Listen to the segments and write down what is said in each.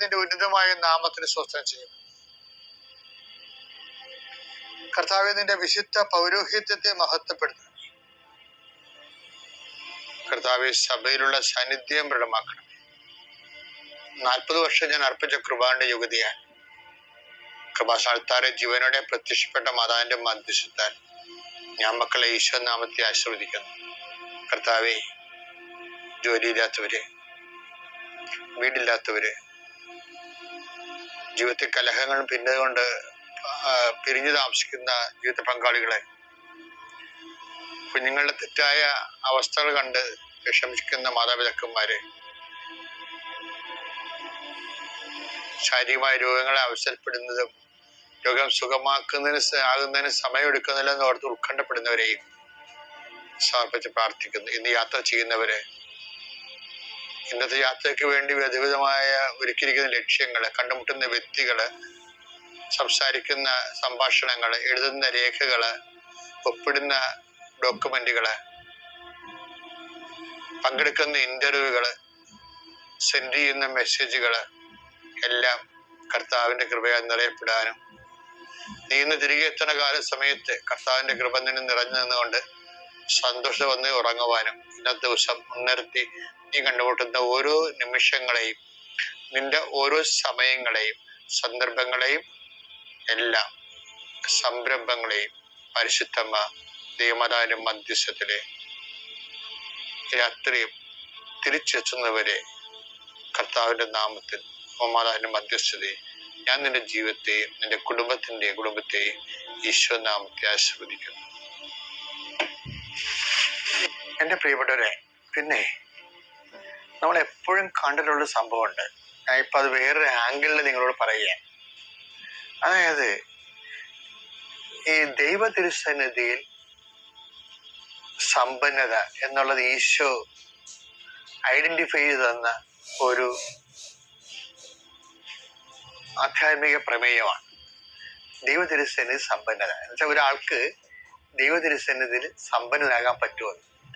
നിന്റെ ഉന്നതമായ നാമത്തിന് സ്വസ്ഥം ചെയ്യും. കർത്താവ് നിന്റെ വിശുദ്ധ പൗരോഹിത്യത്തെ മഹത്വപ്പെടുത്തണം. കർത്താവ് സഭയിലുള്ള സാന്നിധ്യം ദൃഢമാക്കണം. നാൽപ്പത് വർഷം ഞാൻ അർപ്പിച്ച കൃപാന്റെ യുഗതിയാൽ കൃപാസാൽത്താരെ ജീവനോടെ പ്രത്യക്ഷപ്പെട്ട മാതാവിന്റെ മധ്യസ്ഥത്താൽ ഞാൻ മക്കളെ ഈശോ നാമത്തെ ആശ്രവദിക്കുന്നു കർത്താവെ ജോലിയില്ലാത്തവര് വീടില്ലാത്തവര് ജീവിതത്തിൽ കലഹങ്ങൾ പിന്നതുകൊണ്ട് പിരിഞ്ഞു താമസിക്കുന്ന ജീവിത പങ്കാളികളെ കുഞ്ഞുങ്ങളുടെ തെറ്റായ അവസ്ഥകൾ കണ്ട് വിഷമിക്കുന്ന മാതാപിതാക്കന്മാരെ ശാരീരികമായ രോഗങ്ങളെ അവസരപ്പെടുന്നതും രോഗം സുഖമാക്കുന്നതിന് ആകുന്നതിന് സമയമെടുക്കുന്നില്ലെന്ന് ഓർത്ത് ഉത്കണ്ഠപ്പെടുന്നവരെയും സമർപ്പിച്ച് പ്രാർത്ഥിക്കുന്നു. ഇന്ന് യാത്ര ചെയ്യുന്നവരെ ഇന്നത്തെ യാത്രയ്ക്ക് വേണ്ടി വിവിധമായ ഒരുക്കിയിരിക്കുന്ന ലക്ഷ്യങ്ങൾ കണ്ടുമുട്ടുന്ന വ്യക്തികൾ സംസാരിക്കുന്ന സംഭാഷണങ്ങൾ എഴുതുന്ന രേഖകൾ ഒപ്പിടുന്ന ഡോക്യുമെന്റുകൾ പങ്കെടുക്കുന്ന ഇന്റർവ്യൂകൾ സെൻഡ് ചെയ്യുന്ന മെസ്സേജുകൾ എല്ലാം കർത്താവിന്റെ കൃപയാൽ നിറയപ്പെടാനും നീ ഇന്ന് തിരികെ എത്തുന്ന കാല സമയത്ത് കർത്താവിന്റെ കൃപ നിന്നും നിറഞ്ഞു നിന്നുകൊണ്ട് സന്തോഷം വന്ന് ഉറങ്ങുവാനും ഇന്നത്തെ ദിവസം മുൻനിർത്തി നീ കണ്ടുമുട്ടുന്ന ഓരോ നിമിഷങ്ങളെയും നിന്റെ ഓരോ സമയങ്ങളെയും സന്ദർഭങ്ങളെയും എല്ലാം സംരംഭങ്ങളെയും പരിശുദ്ധമ്മ ദൈവമതാനും മധ്യസ്ഥത്തിലെ രാത്രിയും തിരിച്ചെത്തുന്നവരെ കർത്താവിന്റെ നാമത്തിൽ മാതാവിന്റെ മധ്യസ്ഥതയെ ഞാൻ നിന്റെ ജീവിതത്തെയും നിന്റെ കുടുംബത്തിന്റെ കുടുംബത്തെയും ഈശ്വരനാമത്തെ നാമത്തെ ആശീർവദിക്കുന്നു. എന്റെ പ്രിയപ്പെട്ടവരെ പിന്നെ നമ്മൾ എപ്പോഴും കണ്ടിട്ടുള്ള സംഭവമുണ്ട്. ഞാൻ ഇപ്പൊ അത് വേറൊരു ആംഗിളിൽ നിങ്ങളോട് പറയുക അതായത് ഈ ദൈവ തിരുസന്നിധിയിൽ സമ്പന്നത എന്നുള്ളത് ഈശോ ഐഡന്റിഫൈ ചെയ്ത് തന്ന ഒരു ആധ്യാത്മിക പ്രമേയമാണ്. ദൈവ തിരുസന്നിധി സമ്പന്നത. എന്നുവെച്ചാൽ ഒരാൾക്ക് ദൈവ തിരുസന്നിധിയിൽ സമ്പന്നനാകാൻ പറ്റുമോ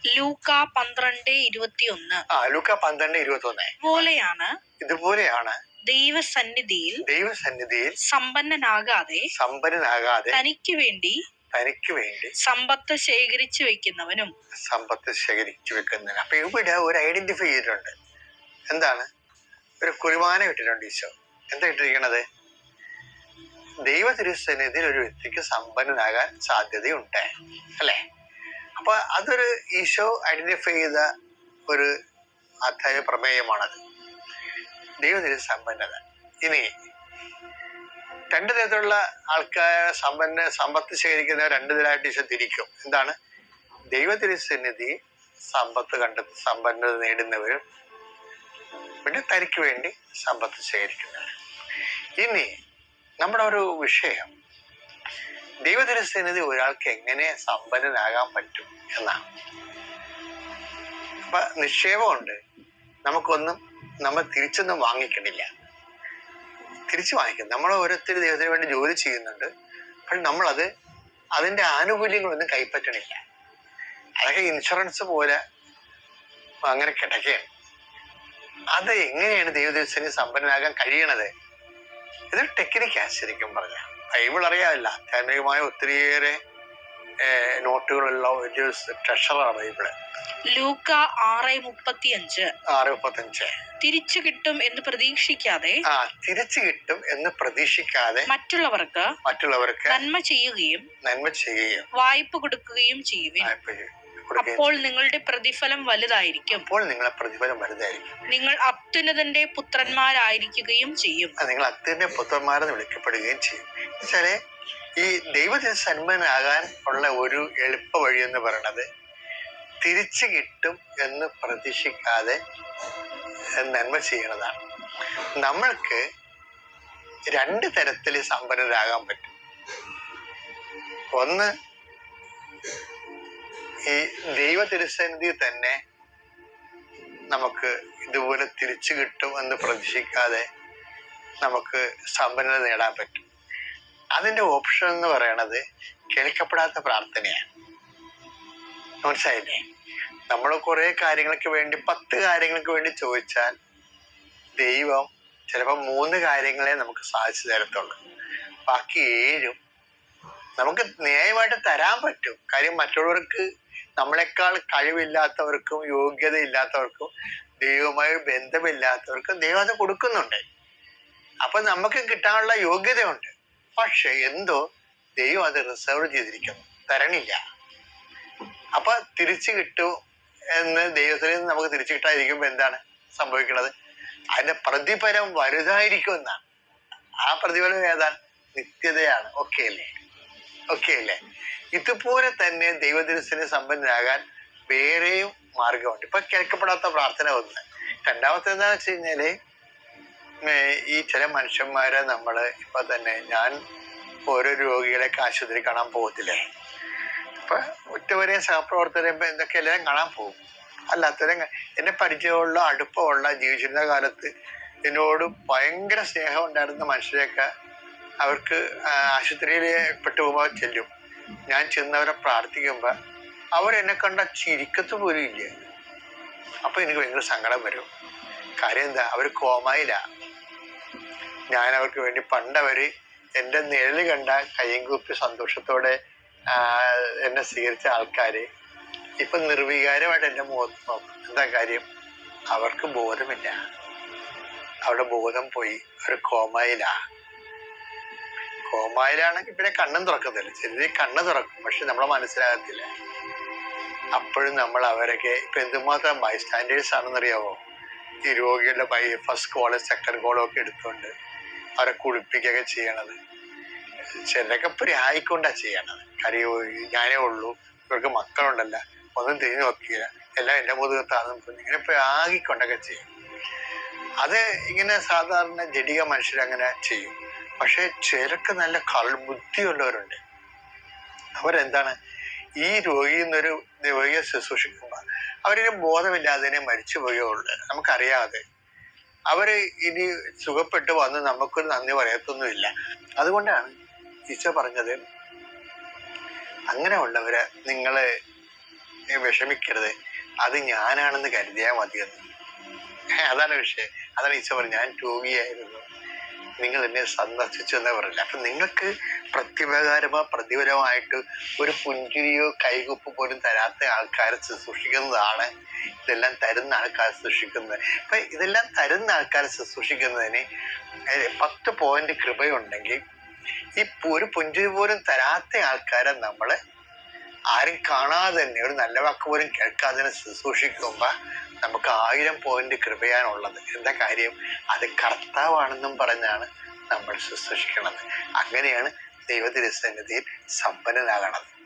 ലൂക്ക പന്ത്രണ്ട് ഇരുപത്തിയൊന്ന്. ആ ലൂക്ക പന്ത്രണ്ട് ഇരുപത്തി ഒന്ന് പോലെയാണ് ഇതുപോലെയാണ് ദൈവസന്നിധിയിൽ ദൈവസന്നിധിയിൽ സമ്പന്നനാകാതെ സമ്പന്നനാകാതെ തനിക്ക് വേണ്ടി തനിക്ക് വേണ്ടി സമ്പത്ത് ശേഖരിച്ചു വെക്കുന്നവനും. സമ്പത്ത് ശേഖരിച്ചു വെക്കുന്നവൻ അപ്പൊ ഇവിടെ ഒരു ഐഡന്റിഫൈ ചെയ്തിട്ടുണ്ട്. എന്താണ്? ഒരു കുർബാന ഇട്ടിട്ടുണ്ട് ഈശോ. എന്താ ഇട്ടിരിക്കണത്? ദൈവ തിരുസന്നിധിയിൽ ഒരു വ്യക്തിക്ക് സമ്പന്നനാകാൻ സാധ്യതയുണ്ട്. അല്ലേ? അപ്പൊ അതൊരു ഈശോ ഐഡന്റിഫൈ ചെയ്ത ഒരു അധ്യായ പ്രമേയമാണത് ദൈവത്തിന് സമ്പന്നത. ഇനി രണ്ട് തരത്തിലുള്ള ആൾക്കാർ സമ്പന്ന സമ്പത്ത് ശേഖരിക്കുന്ന രണ്ട് തരമായിട്ട് ഈശോ തിരിക്കും. എന്താണ്? ദൈവത്തിരുസന്നിധി സമ്പത്ത് കണ്ട സമ്പന്നത നേടുന്നവരും പിന്നെ തനിക്ക് വേണ്ടി സമ്പത്ത് ശേഖരിക്കുന്നവരും. ഇനി നമ്മുടെ ഒരു വിഷയം. ദൈവതിരുസന്നിധി ഒരാൾക്ക് എങ്ങനെ സമ്പന്നനാകാൻ പറ്റും എന്നാണ്. അപ്പൊ നിക്ഷേപമുണ്ട്. നമുക്കൊന്നും നമ്മൾ തിരിച്ചൊന്നും വാങ്ങിക്കണില്ല. തിരിച്ചു വാങ്ങിക്കും. നമ്മൾ ഓരോരുത്തർ ദൈവത്തിന് വേണ്ടി ജോലി ചെയ്യുന്നുണ്ട്. പക്ഷെ നമ്മളത് അതിന്റെ ആനുകൂല്യങ്ങളൊന്നും കൈപ്പറ്റണില്ല. അതൊക്കെ ഇൻഷുറൻസ് പോലെ അങ്ങനെ കിടക്കുകയാണ്. അത് എങ്ങനെയാണ് ദൈവദിവസത്തിന് സമ്പന്നനാകാൻ കഴിയണത്? ഇതൊരു ടെക്നിക്കാ ശരിക്കും പറഞ്ഞ. ബൈബിൾ അറിയാതില്ല ആധ്യാത്മികമായ ഒത്തിരിയേറെ നോട്ടുകളുള്ള ഒരു ട്രഷറാണ് ബൈബിൾ ലൂക്ക ആറ് മുപ്പത്തിയഞ്ച്. ആറ് മുപ്പത്തിയഞ്ച്. തിരിച്ചു കിട്ടും എന്ന് പ്രതീക്ഷിക്കാതെ ആ തിരിച്ചു കിട്ടും എന്ന് പ്രതീക്ഷിക്കാതെ മറ്റുള്ളവർക്ക് മറ്റുള്ളവർക്ക് നന്മ ചെയ്യുകയും നന്മ ചെയ്യുകയും വായ്പ കൊടുക്കുകയും ചെയ്യുവിൻ. അപ്പോൾ നിങ്ങളുടെ പ്രതിഫലം വലുതായിരിക്കും. അപ്പോൾ നിങ്ങളെ പ്രതിഫലം വലുതായിരിക്കും. നിങ്ങൾ അത്യുന്നതന്റെ പുത്രന്മാരായിരിക്കുകയും ചെയ്യും. നിങ്ങൾ അത്യുന്നതന്റെ പുത്രന്മാരെന്ന് വിളിക്കപ്പെടുകയും ചെയ്യും. വെച്ചാൽ ഈ ദൈവത്തിന് സന്മനാകാൻ ഉള്ള ഒരു എളുപ്പ വഴി എന്ന് പറയണത് തിരിച്ചു കിട്ടും എന്ന് പ്രതീക്ഷിക്കാതെ നന്മ ചെയ്യണതാണ്. നമ്മൾക്ക് രണ്ട് തരത്തിൽ സമ്പന്നരാകാൻ പറ്റും. ഒന്ന് ഈ ദൈവ തിരുസന്നിധി തന്നെ നമുക്ക് ഇതുപോലെ തിരിച്ചു കിട്ടും എന്ന് പ്രതീക്ഷിക്കാതെ നമുക്ക് സമ്പന്നത നേടാൻ പറ്റും. അതിന്റെ ഓപ്ഷൻ എന്ന് പറയണത് കേൾക്കപ്പെടാത്ത പ്രാർത്ഥനയാണ്. മനസ്സിലായില്ലേ? നമ്മൾ കുറെ കാര്യങ്ങൾക്ക് വേണ്ടി പത്ത് കാര്യങ്ങൾക്ക് വേണ്ടി ചോദിച്ചാൽ ദൈവം ചിലപ്പോൾ മൂന്ന് കാര്യങ്ങളെ നമുക്ക് സാധിച്ചു തരത്തുള്ളൂ. ബാക്കി ഏഴും നമുക്ക് ന്യായമായിട്ട് തരാൻ പറ്റും. കാര്യം മറ്റുള്ളവർക്ക് നമ്മളെക്കാൾ കഴിവില്ലാത്തവർക്കും യോഗ്യത ഇല്ലാത്തവർക്കും ദൈവവുമായി ബന്ധമില്ലാത്തവർക്കും ദൈവം അത് കൊടുക്കുന്നുണ്ട്. അപ്പൊ നമുക്ക് കിട്ടാനുള്ള യോഗ്യതയുണ്ട്. പക്ഷെ എന്തോ ദൈവം അത് റിസർവ് ചെയ്തിരിക്കുന്നു. തരണില്ല. അപ്പൊ തിരിച്ചു കിട്ടൂ എന്ന് ദൈവത്തിൽ നിന്ന് നമുക്ക് തിരിച്ചു കിട്ടാതിരിക്കുമ്പോ എന്താണ് സംഭവിക്കുന്നത്? അതിന്റെ പ്രതിഫലം വലുതായിരിക്കും എന്നാണ്. ആ പ്രതിഫലം ഏതാണ്? നിത്യതയാണ്. ഓക്കെ അല്ലേ? ഓക്കെ അല്ലേ ഇതുപോലെ തന്നെ ദൈവദിനത്തിന് സമ്പന്നരാകാൻ വേറെയും മാർഗമുണ്ട്. ഇപ്പൊ കേൾക്കപ്പെടാത്ത പ്രാർത്ഥന ഒന്ന്. രണ്ടാമത്തെ എന്താ വെച്ച് കഴിഞ്ഞാൽ ഈ ചില മനുഷ്യന്മാരെ നമ്മൾ ഇപ്പൊ തന്നെ ഞാൻ ഓരോ രോഗികളെ ആശുപത്രി കാണാൻ പോകത്തില്ലേ? അപ്പൊ ഉറ്റവരെയും സഹപ്രവർത്തകരെയും എന്തൊക്കെ എല്ലാവരും കാണാൻ പോകും? അല്ലാത്തവരെ എന്നെ പരിചയമുള്ള അടുപ്പമുള്ള ജീവിച്ചിരുന്ന കാലത്ത് എന്നോട് ഭയങ്കര സ്നേഹം ഉണ്ടായിരുന്ന മനുഷ്യരെയൊക്കെ അവർക്ക് ആ, ആശുപത്രിയിൽ പെട്ടുപോകുമ്പോൾ ചെല്ലും. ഞാൻ ചെന്നവരെ പ്രാർത്ഥിക്കുമ്പോൾ അവരെന്നെ കണ്ട ചിരിക്കത്ത് പോലും ഇല്ല. അപ്പൊ എനിക്ക് ഭയങ്കര സങ്കടം വരും. കാര്യം എന്താ അവർ കോമായില്ല. ഞാൻ അവർക്ക് വേണ്ടി പണ്ടവര് എന്റെ നിഴൽ കണ്ട കയ്യും കൂപ്പി സന്തോഷത്തോടെ എന്നെ സ്വീകരിച്ച ആൾക്കാര് ഇപ്പൊ നിർവികാരമായിട്ട് എന്റെ മുഖത്ത് നോക്കും. എന്താ കാര്യം? അവർക്ക് ബോധമില്ല. അവിടെ ബോധം പോയി. അവർ കോമായിലാ കോമായിലാണെങ്കിൽ പിന്നെ കണ്ണും തുറക്കത്തില്ല ചെറിയ കണ്ണ് തുറക്കും പക്ഷെ നമ്മളെ മനസ്സിലാകത്തില്ല. അപ്പോഴും നമ്മൾ അവരൊക്കെ ഇപ്പൊ എന്തുമാത്രം ബൈസ്റ്റാൻഡേഴ്സ് ആണെന്നറിയാവോ? ഈ രോഗികളുടെ ബൈ ഫസ്റ്റ് കോൾ സെക്കൻഡ് കോളും ഒക്കെ എടുത്തുകൊണ്ട് അവരെ കുളിപ്പിക്കുകയൊക്കെ ചെയ്യണത്. ചിലരൊക്കെ പ്രായിക്കൊണ്ടാ ചെയ്യണത്. കാര്യം ഞാനേ ഉള്ളൂ ഇവർക്ക് മക്കളുണ്ടല്ല ഒന്നും തിരിഞ്ഞു നോക്കിയില്ല. എല്ലാം എന്റെ മുതുകത്താണെന്ന് ഇങ്ങനെ പ്രാഗിക്കൊണ്ടൊക്കെ ചെയ്യും. അത് ഇങ്ങനെ സാധാരണ ജടിക മനുഷ്യരങ്ങനെ ചെയ്യും. പക്ഷെ ചിലക്ക് നല്ല കൾ ബുദ്ധിയുള്ളവരുണ്ട്. അവരെന്താണ്? ഈ രോഗിയിൽ നിന്നൊരു രോഗിയെ ശുശ്രൂഷിക്കുമ്പോൾ അവരൊരു ബോധമില്ലാതെ മരിച്ചു പോയുള്ളൂ നമുക്കറിയാതെ. അവർ ഇനി സുഖപ്പെട്ട് വന്ന് നമുക്കൊരു നന്ദി പറയത്തൊന്നുമില്ല. അതുകൊണ്ടാണ് ഈശോ പറഞ്ഞത് അങ്ങനെ ഉള്ളവരെ നിങ്ങൾ വിഷമിക്കരുത്. അത് ഞാനാണെന്ന് കരുതിയാൽ മതിയെന്ന്. അതാണ് വിഷയം. അതാണ് ഈശോ പറഞ്ഞത്. ഞാൻ രോഗിയായിരുന്നു. നിങ്ങൾ എന്നെ സന്ദർശിച്ചു എന്നാ പറയില്ല അപ്പൊ നിങ്ങൾക്ക് പ്രത്യുപകാരമോ പ്രതിഫലമായിട്ട് ഒരു പുഞ്ചിരിയോ കൈകുപ്പ് പോലും തരാത്ത ആൾക്കാരെ ശുശ്രൂഷിക്കുന്നതാണ് ഇതെല്ലാം തരുന്ന ആൾക്കാരെ ശുശ്രൂഷിക്കുന്നത്. അപ്പൊ ഇതെല്ലാം തരുന്ന ആൾക്കാരെ ശുശ്രൂഷിക്കുന്നതിന് പത്ത് പോയിന്റ് കൃപയുണ്ടെങ്കിൽ ഈ ഒരു പുഞ്ചിരി പോലും തരാത്ത ആൾക്കാരെ നമ്മൾ ആരും കാണാതെ തന്നെ ഒരു നല്ല വാക്ക് പോലും കേൾക്കാതെ തന്നെ ശുശ്രൂഷിക്കുമ്പോൾ നമുക്ക് ആയിരം പോയിന്റ് കൃപയാണുള്ളത്. എന്താ കാര്യം? അത് കർത്താവാണെന്നും പറഞ്ഞാണ് നമ്മൾ ശുശ്രൂഷിക്കുന്നത് അങ്ങനെയാണ് ദൈവത്തിരുസന്നിധിയിൽ സമ്പന്നനാകണത്.